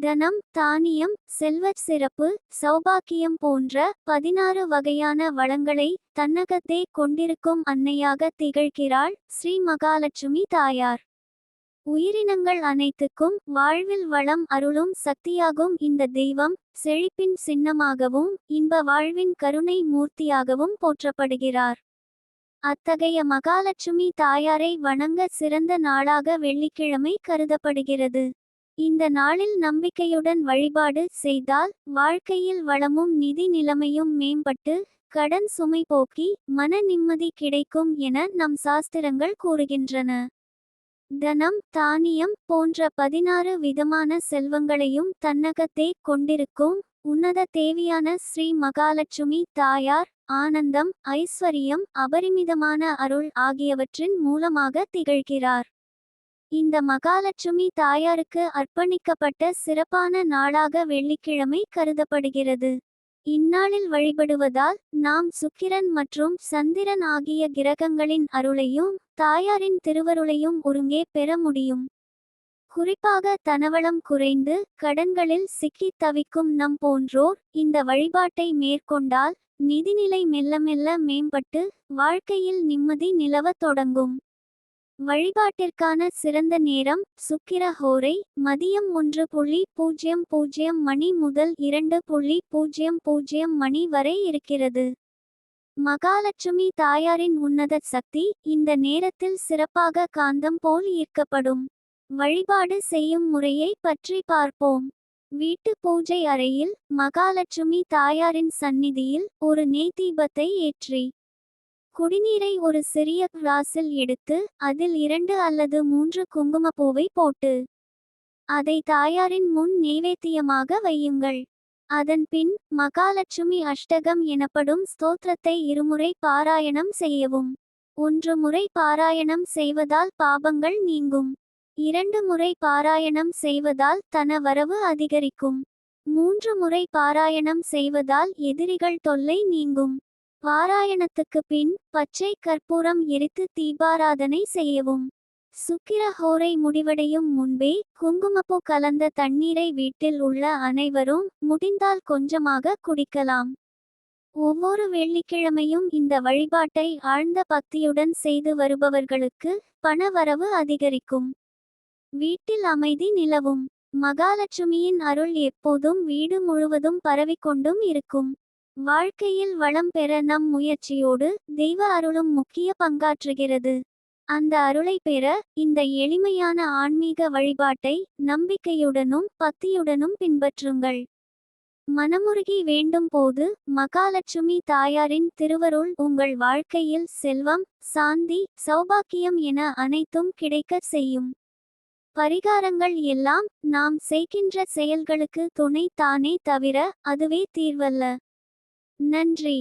தனம் தானியம் செல்வச் சிறப்பு சௌபாக்கியம் போன்ற பதினாறு வகையான வளங்களை தன்னகத்தே கொண்டிருக்கும் அன்னையாக திகழ்கிறாள் ஸ்ரீ மகாலட்சுமி தாயார். உயிரினங்கள் அனைத்துக்கும் வாழ்வில் வளம் அருளும் சக்தியாகும் இந்த தெய்வம் செழிப்பின் சின்னமாகவும் இன்ப வாழ்வின் கருணை மூர்த்தியாகவும் போற்றப்படுகிறார். அத்தகைய மகாலட்சுமி தாயாரை வணங்க சிறந்த நாளாக வெள்ளிக்கிழமை கருதப்படுகிறது. இந்த நாளில் நம்பிக்கையுடன் வழிபாடு செய்தால் வாழ்க்கையில் வளமும் நிதி நிலைமையும் மேம்பட்டு கடன் சுமை போக்கி மன நிம்மதி கிடைக்கும் என நம் சாஸ்திரங்கள் கூறுகின்றன. தனம் தானியம் போன்ற பதினாறு விதமான செல்வங்களையும் தன்னகத்தே கொண்டிருக்கும் உன்னத தேவியான ஸ்ரீ மகாலட்சுமி தாயார் ஆனந்தம் ஐஸ்வரியம் அபரிமிதமான அருள் ஆகியவற்றின் மூலமாக திகழ்கிறார். இந்த மகாலட்சுமி தாயாருக்கு அர்ப்பணிக்கப்பட்ட சிறப்பான நாளாக வெள்ளிக்கிழமை கருதப்படுகிறது. இந்நாளில் வழிபடுவதால் நாம் சுக்கிரன் மற்றும் சந்திரன் ஆகிய கிரகங்களின் அருளையும் தாயாரின் திருவருளையும் ஒருங்கே பெற முடியும். குறிப்பாக தனவளம் குறைந்து கடன்களில் சிக்கித் தவிக்கும் நம் போன்றோர் இந்த வழிபாட்டை மேற்கொண்டால் நிதிநிலை மெல்ல மெல்ல மேம்பட்டு வாழ்க்கையில் நிம்மதி நிலவத் தொடங்கும். வழிபாட்டிற்கான சிறந்த நேரம் சுக்கிர ஹோரை மதியம் ஒன்று புள்ளி பூஜ்ஜியம் பூஜ்ஜியம் மணி முதல் இரண்டு புள்ளி பூஜ்ஜியம் பூஜ்ஜியம் மணி வரை இருக்கிறது. மகாலட்சுமி தாயாரின் உன்னத சக்தி இந்த நேரத்தில் சிறப்பாக காந்தம் போல் ஈர்க்கப்படும். வழிபாடு செய்யும் முறையை பற்றி பார்ப்போம். வீட்டு பூஜை அறையில் மகாலட்சுமி தாயாரின் சந்நிதியில் ஒரு நெய் தீபத்தை ஏற்றி குடிநீரை ஒரு சிறிய கிளாஸில் எடுத்து அதில் இரண்டு அல்லது மூன்று குங்குமப்பூவை போட்டு அதை தாயாரின் முன் நெய்வேத்தியமாக வையுங்கள். அதன் பின் மகாலட்சுமி அஷ்டகம் எனப்படும் ஸ்தோத்திரத்தை இருமுறை பாராயணம் செய்யவும். ஒன்று முறை பாராயணம் செய்வதால் பாபங்கள் நீங்கும். இரண்டு முறை பாராயணம் செய்வதால் தன வரவு அதிகரிக்கும். மூன்று முறை பாராயணம் செய்வதால் எதிரிகள் தொல்லை நீங்கும். பாராயணத்துக்கு பின் பச்சை கற்பூரம் எரித்து தீபாராதனை செய்யவும். சுக்கிர ஹோரை முடிவடையும் முன்பே குங்குமப்பூ கலந்த தண்ணீரை வீட்டில் உள்ள அனைவரும் முடிந்தால் கொஞ்சமாக குடிக்கலாம். ஒவ்வொரு வெள்ளிக்கிழமையும் இந்த வழிபாட்டை ஆழ்ந்த பக்தியுடன் செய்து வருபவர்களுக்கு பணவரவு அதிகரிக்கும். வீட்டில் அமைதி நிலவும். மகாலட்சுமியின் அருள் எப்போதும் வீடு முழுவதும் பரவிக்கொண்டும் இருக்கும். வாழ்க்கையில் வளம் பெற நம் முயற்சியோடு தெய்வ அருளும் முக்கிய பங்காற்றுகிறது. அந்த அருளை பெற இந்த எளிமையான ஆன்மீக வழிபாட்டை நம்பிக்கையுடனும் பக்தியுடனும் பின்பற்றுங்கள். மனமுருகி வேண்டும் போது மகாலட்சுமி தாயாரின் திருவருள் உங்கள் வாழ்க்கையில் செல்வம் சாந்தி சௌபாக்கியம் என அனைத்தும் கிடைக்கச் செய்யும். பரிகாரங்கள் எல்லாம் நாம் செய்கின்ற செயல்களுக்கு துணை தானே தவிர அதுவே தீர்வல்ல. நன்றி.